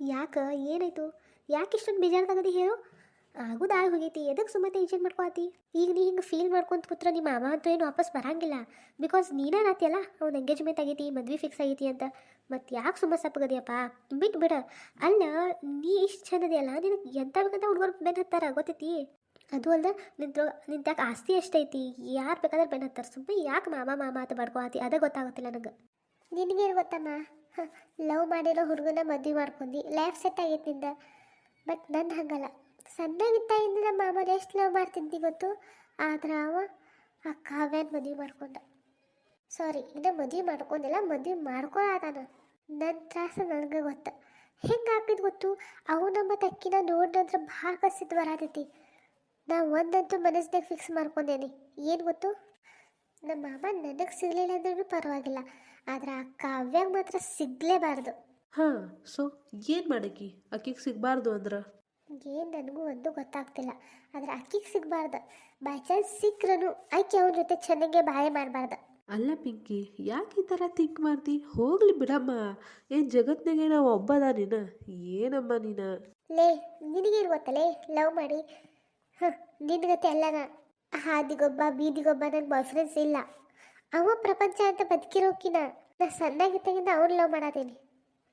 ಯಾಕೆ? ಏನಾಯ್ತು? ಯಾಕೆ ಇಷ್ಟೊಂದು ಬೇಜಾರ್ದಾಗದಿ ಹೇಳು? ಆಗುದ ಆಗಿ ಹೋಗೈತಿ. ಎದಕ್ಕೆ ಸುಮ್ಮನೆ ಟೆನ್ಷನ್ ಮಾಡ್ಕೊತಿ ಈಗ ನೀ ಹಿಂಗೆ ಫೀಲ್ ಮಾಡ್ಕೊಂತ ಕೂತ್ರ ನಿಮ್ಮ ಮಾಮ ಅಂತೂ ಏನು ವಾಪಸ್ ಬರಂಗಿಲ್ಲ. ಬಿಕಾಸ್ ನೀನೇ ನಾತಿಯಲ್ಲ? ಅವ್ನ ಎಂಗೇಜ್ಮೆಂಟ್ ಆಗೈತಿ, ಮದ್ವೆ ಫಿಕ್ಸ್ ಆಗೈತಿ ಅಂತ. ಮತ್ತು ಯಾಕೆ ಸುಮ್ಮ ಸಪ್ಪಗದಿಯಪ್ಪ? ಬಿಟ್ಟು ಬಿಡ. ಅಲ್ಲ, ನೀ ಇಷ್ಟು ಚೆನ್ನದೆಯಲ್ಲ ನಿನಗೆ ಎಂತ ಬೇಕಂತ ಹುಡುಗರು ಬೆನ್ ಹತ್ತಾರ, ಗೊತ್ತೈತಿ? ಅದು ಅಲ್ಲ ನಿಂತ ನಿಂತಾಗ ಆಸ್ತಿ ಎಷ್ಟೈತಿ? ಯಾರು ಬೇಕಾದ್ರೆ ಬೆನ್ ಹತ್ತಾರ. ಸುಮ್ಮನೆ ಯಾಕೆ ಮಾಮ ಮಾಮ ಅಂತ ಬಡ್ಕೊಳತಿ? ಅದೇ ಗೊತ್ತಾಗುತ್ತಿಲ್ಲ ನನಗೆ ನಿನಗೇನು ಗೊತ್ತಮ್ಮ? ಲವ್ ಮಾಡಿರೋ ಹುಡುಗನ ಮದುವೆ ಮಾಡ್ಕೊಂಡಿ. ಲೈಫ್ ಸೆಟ್ ಆಗೈತಿ ಬಟ್ ನನ್ನ ಹಂಗಲ್ಲ. ಸಣ್ಣಗಿದ್ದಾಗಿಂದ ನಮ್ಮ ಮಾಮನ ಎಷ್ಟು ಲವ್ ಮಾಡ್ತಿದ್ದಿ ಗೊತ್ತು? ಆದ್ರೆ ಅವ ಆ ಕಾವ್ಯನ ಮದುವೆ ಮಾಡ್ಕೊಂಡ. ಸಾರಿ ಇನ್ನು ಮದುವೆ ಮಾಡ್ಕೊಂಡಿಲ್ಲ. ಮದುವೆ ಮಾಡ್ಕೊಳತಾನ ನನ್ನ ತ್ರಾಸ ನನಗೆ ಗೊತ್ತ. ಹೆಂಗೆ ಹಾಕಿದ್ ಗೊತ್ತು? ಅವು ನಮ್ಮ ತಕ್ಕಿನ ನೋಡಿದ್ರೆ ಭಾಳ ಕಸಿದ್ ಬರತೈತಿ ನಾ ಒಂದಂತೂ ಮನಸ್ಸಿನಾಗ ಫಿಕ್ಸ್ ಮಾಡ್ಕೊಂಡೇನಿ. ಏನು ಗೊತ್ತು? ನಮ್ಮ ಮಾಮ ನನಗೆ ಸಿಗಲಿಲ್ಲ ಅಂದ್ರೂ ಪರವಾಗಿಲ್ಲ. ಆದ್ರೆ ಆ ಕಾವ್ಯಾಗ ಮಾತ್ರ ಸಿಗಲೇಬಾರ್ದು. ಹಾಂ ಸೊ ಏನು ಮಾಡಕ್ಕಿ ಅಕ್ಕಿಗೆ ಸಿಗಬಾರ್ದು ಅಂದ್ರೆ? ಏನು ನನಗೂ ಒಂದು ಗೊತ್ತಾಗ್ತಿಲ್ಲ. ಆದ್ರೆ ಅಕ್ಕಿಗೆ ಸಿಗಬಾರ್ದು. ಬೈ ಚಾನ್ಸ್ ಸಿಕ್ರೂ ಆಕೆ ಅವನ ಜೊತೆ ಚೆನ್ನಾಗೆ ಬಾಳೆ ಮಾಡಬಾರ್ದ. ಅಲ್ಲ ಪಿಂಕಿ ಯಾಕೆ ಈ ಥರ ಥಿಂಕ್ ಮಾಡ್ತಿ? ಹೋಗ್ಲಿ ಬಿಡಮ್ಮ. ಏನು ಜಗತ್ತಿನಾಗೆ ನಾವು ಒಬ್ಬದ ನೀನು? ಏನಮ್ಮ ನೀನು? ಲೇ ನಿನಗೇನು ಗೊತ್ತಲೇ ಲವ್ ಮಾಡಿ. ಹಾಂ ನಿನಗತ್ತೆ ಅಲ್ಲನ ಹಾದಿಗೊಬ್ಬ ಬೀದಿಗೊಬ್ಬ ನನ್ನ ಬಾಯ್ ಫ್ರೆಂಡ್ಸ್ ಇಲ್ಲ. ಅವ ಪ್ರಪಂಚ ಅಂತ ಬದುಕಿರೋಕಿನ. ನಾ ಸಣ್ಣಾಗಿದ್ದಾಗಿಂದ ಅವ್ರು ಲವ್ ಮಾಡತ್ತೀನಿ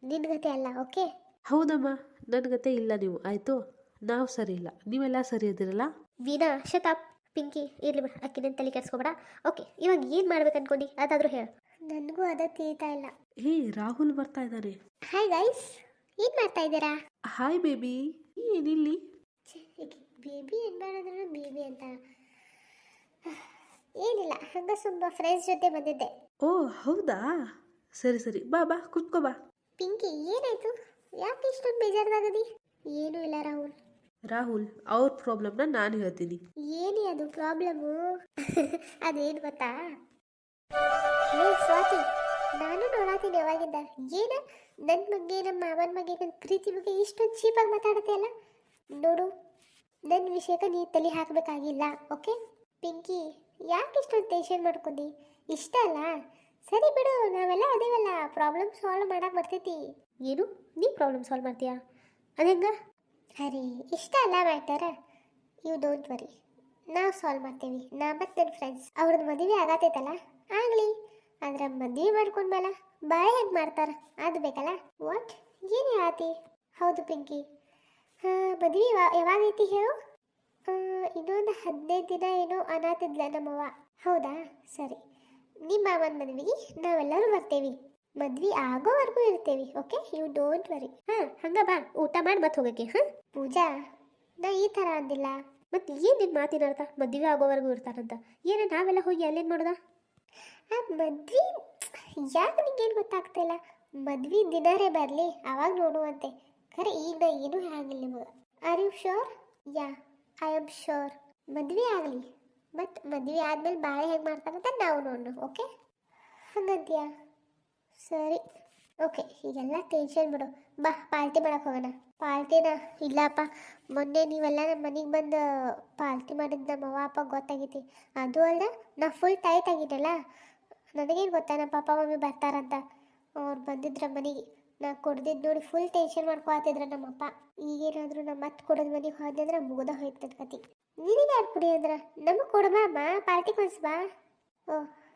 ನಿನಗತೆ ಅಲ್ಲ ಓಕೆ ಹೌದಮ್ಮ ನನ್ನ ಗತೆ ಇಲ್ಲ ನೀವು ಆಯಿತು? ನಾವು ಸರಿ ಇಲ್ಲ ನೀವೆಲ್ಲ ಸರಿ ಇದ್ದೀರಲ್ಲ? ವೀನಾ ಶತಾಪ್ ಪಿಂಕಿ ಇರ್ಲಿ ಬಿಡ ಅಕ್ಕಿನ ತಲೆ ಕೆಡ್ಸ್ಕೊಬೇಡ. ಓಕೆ ಇವಾಗ ಏನು ಮಾಡ್ಬೇಕು ಅನ್ಕೊಂಡಿ? ಅದಾದರೂ ಹೇಳು. ನನಗೂ ಅದ ತಿಳಿತಾ ಇಲ್ಲ. ಹೇ ರಾಹುಲ್ ಬರ್ತಾ ಇದ್ದಾರೆ ಹಾಯ್ ಗೈಸ್ ಏನು ಮಾಡ್ತಾ ಇದ್ದೀರಾ? ಹಾಯ್ ಬೇಬಿ ಏನಿಲ್ಲಿ? ಬೇಬಿ ಏನು ಮಾಡಿದ್ರು? ಬೇಬಿ ಅಂತ. ಏನಿಲ್ಲ ಹಂಗ ಸುಮ್ಮ ಫ್ರೆಂಡ್ಸ್ ಜೊತೆ ಬಂದಿದ್ದೆ. ಓ ಹೌದಾ? ಸರಿ ಸರಿ. ಬಾ ಬಾ ಕುತ್ಕೋ ಬಾ. ಪಿಂಕಿ ಏನಾಯ್ತು? ಯಾಕೆ ಇಷ್ಟೊಂದು ಬೇಜಾರ್ದಾಗದಿ ಏನೂ ಇಲ್ಲ ರಾಹುಲ್. ರಾಹುಲ್ ಅವ್ರ ಪ್ರಾಬ್ಲಮ್ನ ನಾನು ಹೇಳ್ತೀನಿ. ಏನೇ ಅದು ಪ್ರಾಬ್ಲಮ್ಮು ಅದೇನು ಗೊತ್ತಾ? ಹೇ ಸ್ವಾತಿ ನಾನು ನೋಡಾತೀನಿ ಯಾವಾಗಿಂದ ಏನ? ನನ್ನ ಬಗ್ಗೆ ನಮ್ಮ ಮಾವನ ಬಗ್ಗೆ ನನ್ನ ಪ್ರೀತಿ ಬಗ್ಗೆ ಇಷ್ಟೊಂದು ಚೀಪಾಗಿ ಮಾತಾಡುತ್ತೆ ಅಲ್ಲ? ನೋಡು ನನ್ನ ವಿಷಯಕ್ಕೆ ನೀ ತಲೆ ಹಾಕಬೇಕಾಗಿಲ್ಲ ಓಕೆ ಪಿಂಕಿ ಯಾಕೆ ಇಷ್ಟೊಂದು ಟೆನ್ಷನ್ ಮಾಡ್ಕೊಂಡಿ? ಇಷ್ಟ ಅಲ್ಲ? ಸರಿ ಬಿಡು, ನಾವೆಲ್ಲ ಅದೇವಲ್ಲ ಪ್ರಾಬ್ಲಮ್ ಸಾಲ್ವ್ ಮಾಡಕ್ಕೆ ಬರ್ತೈತಿ. ಏನು? ನೀ ಪ್ರಾಬ್ಲಮ್ ಸಾಲ್ವ್ ಮಾಡ್ತೀಯಾ? ಅದಂಗ ಅರೆ, ಇಷ್ಟ ಅಲ್ಲ ಮ್ಯಾಟರ್ ಯು ಡೋಂಟ್ ವರಿ ನಾವು ಸಾಲ್ವ್ ಮಾಡ್ತೀವಿ. ನಾ ಮತ್ತು ನನ್ನ ಫ್ರೆಂಡ್ಸ್ ಅವ್ರದ್ದು ಮದುವೆ ಆಗತೈತಲ್ಲ ಆಗಲಿ. ಆದ್ರೆ ಮದುವೆ ಮಾಡ್ಕೊಂಡ್ಮೇಲೆ ಬಾಳೆ ಹೆಂಗೆ ಮಾಡ್ತಾರೆ? ಅದು ಬೇಕಲ್ಲ? ವಾಟ್ ಏನೇ ಹೇಳತಿ ಹೌದು ಪಿಂಕಿ. ಹಾಂ, ಮದುವೆ ಯಾವಾಗ ಐತಿ ಹೇಳು? ಇನ್ನೊಂದು ಹದಿನೈದು ದಿನ ಏನೋ ಅನಾಥಿದ್ಲ ನಮ್ಮವ್ವ. ಹೌದಾ? ಸರಿ. ನಿಮ್ಮ ಮಾವನ ಮದುವೆಗೆ ನಾವೆಲ್ಲರೂ ಬರ್ತೇವಿ. ಮದ್ವೆ ಆಗೋವರೆಗೂ ಇರ್ತೇವಿ, ಓಕೆ? ಯು ಡೋಂಟ್ ವರಿ ಹಾಂ, ಹಂಗ ಬಾ. ಊಟ ಮಾಡಿ ಮತ್ತೆ ಹೋಗಕ್ಕೆ, ಹಾಂ? ಪೂಜಾ, ನಾ ಈ ಥರ ಅಂದಿಲ್ಲ. ಮತ್ತೆ ಏನು ನಿನ್ನ ಮಾತಿನ ಅರ್ಥ? ಮದುವೆ ಆಗೋವರೆಗೂ ಇರ್ತಾರಂತ ಏನು ನಾವೆಲ್ಲ ಹೋಗಿ ಅಲ್ಲೇನು ನೋಡ್ದ ಆ, ಮದ್ವೆ, ಯಾಕೆ ನಿಂಗೇನು ಗೊತ್ತಾಗ್ತಿಲ್ಲ ಮದ್ವೆ ದಿನರೇ ಬರಲಿ, ಅವಾಗ ನೋಡುವಂತೆ. ಖರೆ, ಈಗ ನಾ ಏನೂ ಹೇಳಂಗಿಲ್ಲ ನಿಮಗೆ. Are you sure yeah I am sure ಮದುವೆ ಆಗಲಿ. ಬಟ್ ಮದುವೆ ಆದಮೇಲೆ ಬಾಳೆ ಹೆಂಗೆ ಮಾಡ್ತಾರಂತ ನಾವು ನೋಡೋಣ ಓಕೆ ಹಂಗಂತೀಯಾ? ಸರಿ. ಓಕೆ ಈಗೆಲ್ಲ ಟೆನ್ಷನ್ ಬಿಡು. ಬಾ, ಪಾರ್ಟಿ ಮಾಡಕ್ಕೆ ಹೋಗೋಣ. ಪಾರ್ಟಿನ ಇಲ್ಲಪ್ಪ, ಮೊನ್ನೆ ನೀವೆಲ್ಲ ನಮ್ಮ ಮನೆಗೆ ಬಂದು ಪಾರ್ಟಿ ಮಾಡಿದ್ದು ನಮ್ಮ ಅವ್ವ, ಅಪ್ಪ ಗೊತ್ತಾಗೈತಿ. ಅದು ಅಲ್ಲ ನಾ ಫುಲ್ ಟೈಟ್ ಆಗಿದ್ದಲ್ಲ ನನಗೇನು ಗೊತ್ತಾ ನಮ್ಮ ಪಾಪ ಮಮ್ಮಿ ಬರ್ತಾರಂತ? ಅವ್ರು ಬಂದಿದ್ರ ಮನೆಗೆ. ನಾ ಕೊಡ್ದಿದ್ದು ನೋಡಿ ಫುಲ್ ಟೆನ್ಷನ್ ಮಾಡ್ಕೊತಿದ್ರ ನಮ್ಮಪ್ಪ. ಈಗೇನಾದರೂ ನಮ್ಮ ಮತ್ತೆ ಕೊಡೋದು ಮನೆಗೆ ಹೋದೆ ಅಂದ್ರೆ ಮುಗ್ದ ಹೋಯ್ತು ನನ್ನ ಕತಿ ನಿನಗೆ ಯಾರು ಕುಡಿ ಅಂದ್ರೆ ನಮಗೆ ಕೊಡಬಾ ಅಮ್ಮ ಪಾರ್ಟಿ ಬಾ. ಓ,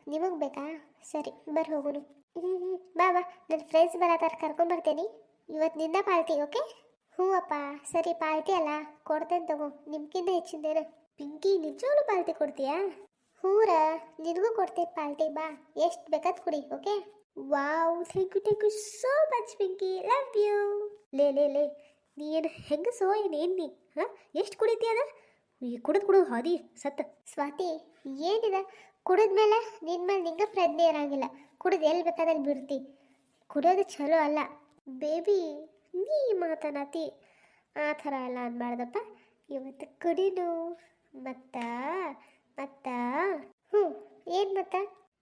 ನಿಮಗೆ ಬೇಕಾ? ಸರಿ, ಬರ್ರಿ ಹೋಗೋನು ಬಾ ಬಾ. ನನ್ನ ಫ್ರೆಂಡ್ಸ್ ಬರತ್ತಾರ, ಕರ್ಕೊಂಡ್ ಬರ್ತೇನೆ. ಇವತ್ತು ನಿಂದ ಪಾರ್ಟಿ ಓಕೆ ಹ್ಞೂ ಅಪ್ಪ. ಸರಿ ಪಾರ್ಟಿ ಅಲ್ಲ. ಕೊಡ್ತೇನೆ ತಗೋ. ನಿಮ್ಗಿಂತ ಹೆಚ್ಚಿಂದೇನ ಪಿಂಕಿ, ನಿಜವಾಗ್ಲೂ ಪಾರ್ಟಿ ಕೊಡ್ತೀಯಾ? ಹೂರ, ನಿನಗೂ ಕೊಡ್ತೀನಿ ಪಾರ್ಟಿ ಬಾ. ಎಷ್ಟು ಬೇಕಾದ್ ಕುಡಿ okay wow thank you thank you so much Pinky love you ಲೇ ಲೇ ಲೇ, ನೀ ಏನು ಹೆಂಗೆ ಸೋ ಏನೇನು ನೀ? ಹಾಂ? ಎಷ್ಟು ಕುಡಿತೀಯದ ಕುಡಿದು ಕುಡಿದು ಹಾದಿ ಸತ್ತ ಸ್ವಾತಿ, ಏನಿದೆ? ಕುಡಿದ್ಮೇಲೆ ನಿನ್ನ ಮೇಲೆ ನಿಂಗೆ ಪ್ರಜ್ಞೆ ಇರಂಗಿಲ್ಲ. ಕುಡಿದು ಎಲ್ಲಿ ಬೇಕಾದಲ್ಲಿ ಬಿಡ್ತಿ. ಕುಡಿಯೋದು ಚಲೋ ಅಲ್ಲ. ಬೇಬಿ, ನೀ ಮಾತನಾತಿ. ಆ ಥರ ಎಲ್ಲ ಅನ್ಬಾರ್ದಪ್ಪ. ಇವತ್ತು ಕುಡಿನು. ಮತ್ತ ಮತ್ತ ಹ್ಞೂ ಏನು ಮತ್ತ?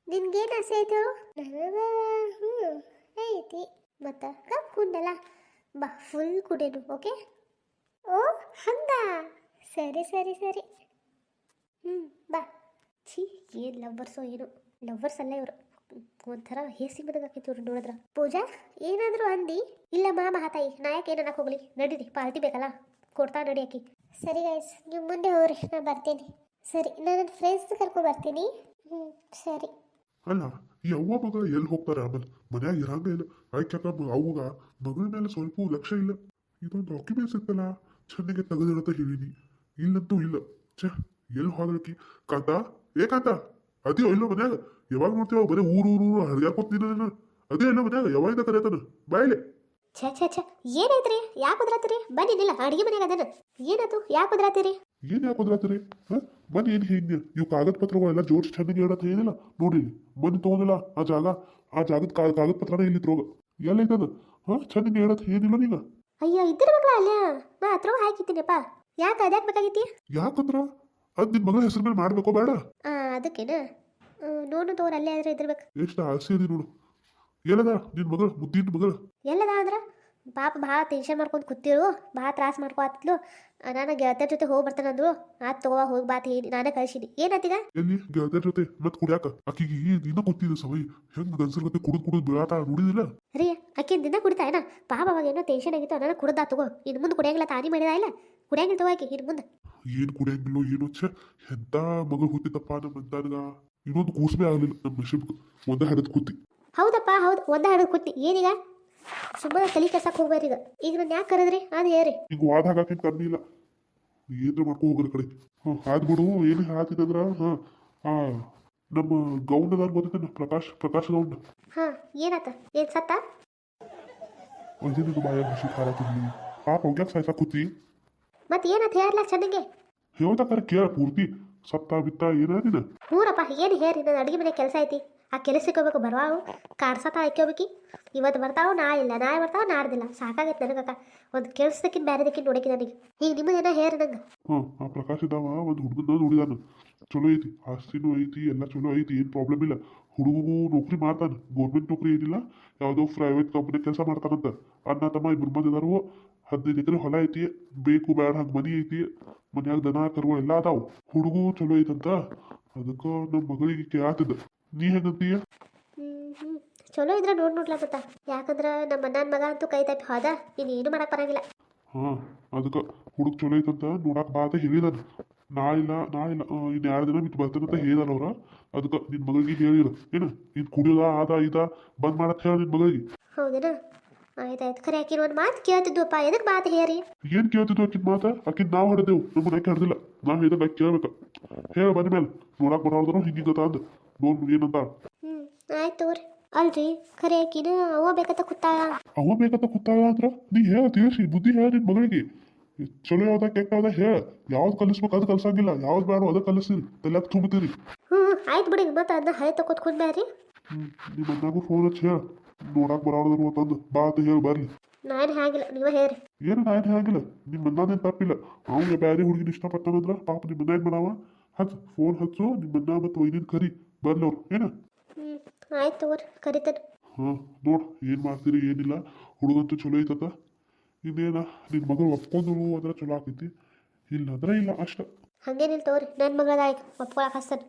ನಿನ್ಗೇನು ಆಸೆ ಆಯಿತು ನನಗ ಹ್ಞೂ ಐತಿ. ಮತ್ತ ಕಪ್ ಕುಂಡಲ್ಲ ಬಾ ಫುಲ್ ಕುಡೇನು ಓಕೆ ಓ, ಹಂಗ? ಸರಿ ಸರಿ ಸರಿ. ಹ್ಞೂ ಬಾ. ಛೀ, ಏನು ಲವ್ವರ್ಸೋ ಏನು ಲವ್ವರ್ಸ್ ಅಲ್ಲ ಇವರು. ಒಂಥರ ಹೇಸಿ ಬದಗಾಕಿತ್ತು ಅವ್ರು ನೋಡಿದ್ರ. ಪೂಜಾ, ಏನಾದರೂ ಅಂದಿ? ಇಲ್ಲ ಮಾ ಮಹಾತಾಯಿ ನಾಯಕ್ ಏನು ಅನ್ನಕ್ಕೆ ಹೋಗ್ಲಿ ನಡೀರಿ, ಪಾರ್ಟಿ ಬೇಕಲ್ಲ? ಕೊಡ್ತಾ ನಡಿ ಆಕಿ. ಸರಿ ಗೈಸ್ ನೀವು ಮುಂದೆ ಹೋಗ್ರಿ, ನಾ ಬರ್ತೀನಿ. ಸರಿ ನಾನು ನನ್ನ ಫ್ರೆಂಡ್ಸ್ ಕರ್ಕೊಂಡು ಬರ್ತೀನಿ. ಹ್ಞೂ ಸರಿ. ಅಲ್ಲ ಈ ಅವ್ವ ಮಗ ಎಲ್ಲಿ ಹೋಗ್ತಾರೆ? ಆಮೇಲೆ ಮನ್ಯಾಗ ಇರಂಗ ಇಲ್ಲ. ಆಯ್ಕಕ್ಕ ಅವಾಗ ಮಗಳ ಮೇಲೆ ಸ್ವಲ್ಪ ಲಕ್ಷ ಇಲ್ಲ. ಇದೊಂದು ಡಾಕ್ಯುಮೆಂಟ್ಸ್ ಇತ್ತಲ್ಲ ಚೆನ್ನಾಗಿ ತೆಗೆದಿಡತ್ತ ಹೇಳಿನಿ ಇಲ್ಲಂತೂ ಇಲ್ಲ. ಛ ಎಲ್ಲಿ ಹೋದ್ರಕಿ? ಕಾಂತ? ಏ ಕಾಂತ? ಅದಿಯೋ ಇಲ್ಲೋ ಮನ್ಯಾಗ? ಯಾವಾಗ ನೋಡ್ತೀವ ಬರೀ ಊರು ಊರು ಊರು ಹರಿಯಾಡ್ಕೊತೀನಿ ಅದೇ ಇಲ್ಲ ಮನ್ಯಾಗ ಯಾವಾಗಿಂದ ಕರೆಯತಾನ ಬಾಯ್ಲೆ ಛೇ ಛೇ ಛೇ ಏನಾಯ್ತ್ರಿ? ಯಾಕೆ ಕುದ್ರಾತ್ರಿ? ಬನ್ನಿ ನಿಲ್ಲ ಅಡಿಗೆ ಮನೆಯಾಗ ಏನಾಯ್ತು? ಯಾಕೆ ಕುದ್ರಾತ್ತೀರಿ? ಏನ್ ಯಾಕೆ ಕುದ್ರಾತ್ರಿ ಹಾ? ಮನೆ ಏನು ಹಿಂಗೆ. ಇವು ಕಾಗದ ಪತ್ರಗಳೆಲ್ಲ ಜೋಡಿಸಿ ಚೆನ್ನಾಗಿ ಹೇಳತ್ತ ಏನಿಲ್ಲ. ನೋಡಿ ಮನೆ ತೊಗೊಂಡಿಲ್ಲ ಆ ಜಾಗ. ಆ ಜಾಗದ ಕಾಗದ ಪತ್ರನ ಇಲ್ಲಿ ತರೋಗ ಎಲ್ಲ ಇದ್ದದ ಹಾ ಚೆನ್ನಾಗಿ ಹೇಳತ್ತ ಏನಿಲ್ಲ ನೀಗ. ಅಯ್ಯೋ ಇದ್ರ ಮಕ್ಳ ಅಲ್ಲ? ನಾ ಹತ್ರ ಹಾಕಿದ್ದೀನಪ್ಪ. ಯಾಕೆ ಅದ್ಯಾಕೆ ಬೇಕಾಗಿತ್ತಿ? ಯಾಕಂದ್ರ ಅದ್ ನಿನ್ ಮಗಳ ಹೆಸರು ಮೇಲೆ ಮಾಡ್ಬೇಕೋ ಬೇಡ. ಅದಕ್ಕೇನ? ನೋಡು ತೋರ್ ಅಲ್ಲೇ ಆದ್ರೆ ಇದ್ರಬೇಕು ಎಷ್ಟು ಆಸೆ ಇದೆ ನೋಡು. ಎಲ್ಲದ? ನಿನ್ ಮಗಳು ಮುದ್ದಿನ ಮಗಳು. ಎಲ್ಲದ ಅಂದ್ರ ಪಾಪ ಭಾಳ ಟೆನ್ಷನ್ ಮಾಡ್ಕೊಂಡು ಕೂತಿರು ಭಾಳ ತ್ರಾಸ ಮಾಡ್ಕೊತಿದ್ಲು. ನಾನು ಗೆಳತಿಯರ ಜೊತೆ ಹೋಗಿ ಬರ್ತಾನಂದ್ರು ಆತ್ ತಗೋ ಹೋಗಿ ಬಾತ್ ಹೇಳಿ ನಾನೇ ಕಳ್ಸಿನಿ. ಏನಾಯ್ತೀಗ ಎಲ್ಲಿ? ಗೆಳತಿಯರ ಜೊತೆ? ಮತ್ತೆ ಕುಡಿಯಾಕ? ಆಕಿಗೆ ದಿನ ಗೊತ್ತಿದೆ ಸವೈ. ಹೆಂಗ್ ಗನ್ಸರ್ ಜೊತೆ ಕುಡಿದ್ ಕುಡಿದ್ ಬೀಳಾತ ನೋಡಿದಿಲ್ಲ? ರೀ ಅಕ್ಕಿ ದಿನ ಕುಡಿತಾ ಏನ? ಪಾಪ ಅವಾಗ ಏನೋ ಟೆನ್ಷನ್ ಆಗಿತ್ತು ನಾನು ಕುಡ್ದಾ ತಗೋ. ಇನ್ನು ಮುಂದೆ ಕುಡಿಯಂಗಿಲ್ಲ ತಾನಿ ಮಾಡಿದ ಇಲ್ಲ? ಕುಡಿಯಂಗಿಲ್ಲ ತಗೋ ಆಕೆ ಇನ್ನು ಮುಂದೆ. ಏನು ಕುಡಿಯಂಗಿಲ್ಲೋ ಏನೋ ಛೆ. ಎಂತ ಮಗ ಹುಟ್ಟಿದಪ್ಪ ನಮ್ಮ ಬಂದಾಗ ಇನ್ನೊಂದು ಕೂಸ್ಬೇ ಆಗಲಿಲ್ಲ ನಮ್ಮ ನಶೀಬ್ಗೆ ಒಂದೇ ಹಡದ್ ಕೂತಿ. ಹೌದಪ್ಪ ಹೌದು ಒಂದೇ ಹಾಡು ಕೂತಿ. ಏನೀಗ ಸುಮ್ಮನೆ ತಲೆ ಕೆಸಕ್ಕೆ ಹೋಗ್ಬೇರಿ ಈಗ ಈಗ ನಾನು ಯಾಕೆ ಕರೆದ್ರಿ? ಅದು ಏರಿ ಈಗ ವಾದ ಹಾಕಾಕೇನ್ ಕರ್ನಿಲ್ಲ ಏನ್ರ ಮಾಡ್ಕೊ ಹೋಗ್ರಿ ಕಡೆ. ಹಾ ಆದ್ಬಿಡು ಏನು ಹಾಕಿದಂದ್ರ ಹಾ. ಆ ನಮ್ಮ ಗೌಂಡ್ ಅದಾರ ಗೊತ್ತೈತೆ ಪ್ರಕಾಶ್ ಪ್ರಕಾಶ್ ಗೌಂಡ್. ಹಾಂ ಏನಾತ? ಏನ್ ಸತ್ತ? ಅದೇನು ಬಾಯ ಹಸಿ ಖಾರ ತಿನ್ನಿ ಪಾಪ ಅವ್ಗ್ಯಾಕ ಸಾಯ್ಸಾಕ್ ಕೂತಿ ಮತ್ತೆ ಏನಾತ ಹೇಳ್ಲಾ ಚೆನ್ನಾಗೆ ಕರೆ ಕೇಳ ಪೂರ್ತಿ. ಸತ್ತ ಬಿತ್ತ ಏನಾದಿನ ಹ್ಞೂರಪ್ಪ ಏನು ಹೇರಿ ನನ್ನ ಅಡಿಗೆ ಮನೆ ಕೆಲಸ ಐತಿ. ಆ ಕೆಲಸಕ್ಕೆ ಹೋಗ್ಬೇಕು ಬರುವಾವು ಕಾಡ್ಸತ್ತ ಹಾಕ್ಯೋಬೇಕಿ ಇವತ್ತು ಬರ್ತಾವ ನಾ ಇಲ್ಲ. ನಾಳೆ ಬರ್ತಾವ, ನಾಡ್ದಿಲ್ಲ. ಸಾಕಾಗೈತೆ ನನಗಕ್ಕ. ಒಂದು ಕೆಲ್ಸದಕ್ಕಿಂತ ಬೇರೆದಕ್ಕಿಂತ ನೋಡಕ್ಕೆ ನನಗೆ. ಈಗ ನಿಮ್ಮದೇನ ಹೇರ್ ನಂಗೆ. ಹಾ ಆ ಪ್ರಕಾಶ್ ಇದ್ದಾವ, ಒಂದು ಹುಡುಗನ ಹುಡುಗಾನ ಚಲೋ ಐತಿ ಆಸ್ತಿನೂ ಐತಿ, ಎಲ್ಲ ಚಲೋ ಐತಿ, ಏನು ಪ್ರಾಬ್ಲಮ್ ಇಲ್ಲ. ಹುಡುಗಗೂ ನೌಕರಿ ಮಾಡ್ತಾನ. ಗೌರ್ಮೆಂಟ್ ನೌಕರಿ ಏನಿಲ್ಲ, ಯಾವುದೋ ಪ್ರೈವೇಟ್ ಕಂಪ್ನಿ ಕೆಲಸ ಮಾಡ್ತಾನಂತ ಅಣ್ಣ, ತಮ್ಮ ಇಬ್ಬರು ಮಂದಿ ಅದಾರು. ಹದಿನೈದು ಎಕರೆ ಹೊಲ ಐತಿ. ಬೇಕು ಬೇಡ ಹಂಗೆ ಮನಿ ಐತಿ. ಮನ್ಯಾಗ ದನ ಕರು ಎಲ್ಲ ಅದಾವು. ಹುಡುಗು ಚಲೋ ಐತಂತ. ಅದಕ್ಕೆ ನಮ್ಮ ಮಗಳಿಗೆ ಕೇಳಾತಿದ್ದ. ನೀ ಹೆಂಗಂತೀಯ ಚಲೋ ಇದ್ರೆ ನೋಡಿ ನೋಡ್ಲತ್ತ ಯಾಕಂದ್ರೆ ನಮ್ಮ ಅಣ್ಣನ ಮಗ ಅಂತೂ ಕೈ ತಪ್ಪಿ ಹೋದ. ಇನ್ ಏನು ಮಾಡಕ್ ಬರಂಗಿಲ್ಲ. ಹಾ ಅದಕ್ಕೆ ಹುಡುಗ ಚಲೋ ಐತಂತ ನೋಡಾಕ ಬಾ ಅಂತ ಹೇಳಿದಾನ ನಾಳಿಲ್ಲ ನಾಳಿಲ್ಲ ಇನ್ನು ಎರಡು ದಿನ ಬಿಟ್ಟು ಅಂತ ಹೇಳಿದಾನ ಅವ್ರ. ಅದಕ್ಕೆ ನಿನ್ನ ಮಗಳಿಗೆ ಹೇಳಿರ. ಏನು ನೀನು ಕುಡಿಯೋದ ಆದ ಇದ ಬಂದ್ ಮಾಡತ್ ಹೇಳ ನಿನ್ನ ಮಗಳಿಗೆ ಹೌದೇನ? ಆಯ್ತಾಯ್ತು ಖರೆ ಆಕಿನ ಒಂದು ಮಾತು ಕೇಳ್ತಿದ್ವಪ್ಪ. ಎದಕ್ಕೆ ಮಾತು ಹೇರಿ ಏನ್ ಕೇಳ್ತಿದ್ವು ಆಕಿನ ಮಾತ? ಆಕಿನ ನಾವು ಹೊಡೆದೆವು. ನಮ್ಮ ಆಕೆ ಹಿಡ್ದಿಲ್ಲ ನಾವು ಹೇಳಿದಾಗ ಕೇಳ್ಬೇಕು. ಹೇಳ ಬಂದ ಮೇಲೆ ನೋಡಕ್ ಬರೋದ್ರು ಹಿಂಗಿಂಗತ ಅಂದ. ನೋಡ್ ಏನಂತ ಹ್ಮ್ ಆಯ್ತು ತಗೋರಿ. ಅಲ್ರಿ ಖರೆ ಆಕಿನ ಅವ ಬೇಕಂತ ಕೂತಾಳ. ಅವ ಬೇಕಂತ ಕೂತಾಳ ಅಂದ್ರ ನೀ ಹೇಳ ತಿಳಿಸಿ ಬುದ್ಧಿ ಹೇಳ ನಿನ್ ಮಗಳಿಗೆ. ಚಲೋ ಯಾವ್ದ ಕೆಟ್ಟ ಯಾವ್ದ ಹೇಳ. ಯಾವ್ದು ಕಲಿಸ್ಬೇಕು ಅದು ಕಲ್ಸಂಗಿಲ್ಲ ಯಾವ್ದು ಬೇಡ ಅದ ಕಲಿಸ್ತೀರಿ ತಲೆಯಾಗ ತುಂಬುತ್ತೀರಿ. ಹ್ಮ್ ಆಯ್ತು ಬಿಡಿ ಮತ್ತೆ ಅದನ್ನ ಹಳೆ ತಕೊತ್ ಕುಂದ್ಬ್ಯಾರಿ ಹ್ಮ್ ನಿಮ್ಮ ಅಣ್ಣಾಗೂ ಫೋನ್ ಹಚ್ಚಿ ಹೇಳ. ನೋಡಕ್ ಬರಾಡದ್ರು ಅಂತಂದು ಬಾ ಅಂತ ಹೇಳಿ ಬರ್ಲಿ ನಾನು ಹಾಗಿಲ್ಲ ನೀವ ಹೇಳ್ರಿ. ಏನು ನಾನು ಹೇಗಿಲ್ಲ. ನಿಮ್ಮ ಅಣ್ಣನೇನು ತಪ್ಪಿಲ್ಲ. ಅವ್ನಿಗೆ ಬ್ಯಾರೆ ಹುಡುಗಿನ ಇಷ್ಟಪಟ್ಟನಂದ್ರ ಪಾಪ ನಿಮ್ಮ ಅಣ್ಣ ಏನು ಮಾಡವ? ಹಚ್ಚು ಫೋನ್ ಹಚ್ಚು ನಿಮ್ಮ ಅಣ್ಣ ಮತ್ತು ಒಯ್ದಿನ ಕರಿ. ಬರ್ಲಿ ನೋಡು ಏನ? ಹ್ಞೂ ಆಯ್ತು ತಗೋರಿ ಕರಿತೇನೆ. ಹಾಂ ನೋಡು ಏನು ಮಾಡ್ತೀರಿ ಏನಿಲ್ಲ. ಹುಡುಗಂತೂ ಚಲೋ ಐತತ ಇನ್ನೇನ ನಿನ್ನ ಮಗಳು ಒಪ್ಕೊಂಡು ಅಂದ್ರೆ ಚಲೋ ಆಕೈತಿ ಇಲ್ಲ ಅಂದ್ರೆ ಇಲ್ಲ ಅಷ್ಟ. ಹಂಗೇನಿಲ್ಲ ತಗೋರಿ ನನ್ನ ಮಗಳದಾಯ್ತು ಒಪ್ಕೊಳಕ್ಕೆ ಹಸ್ತೇನೆ.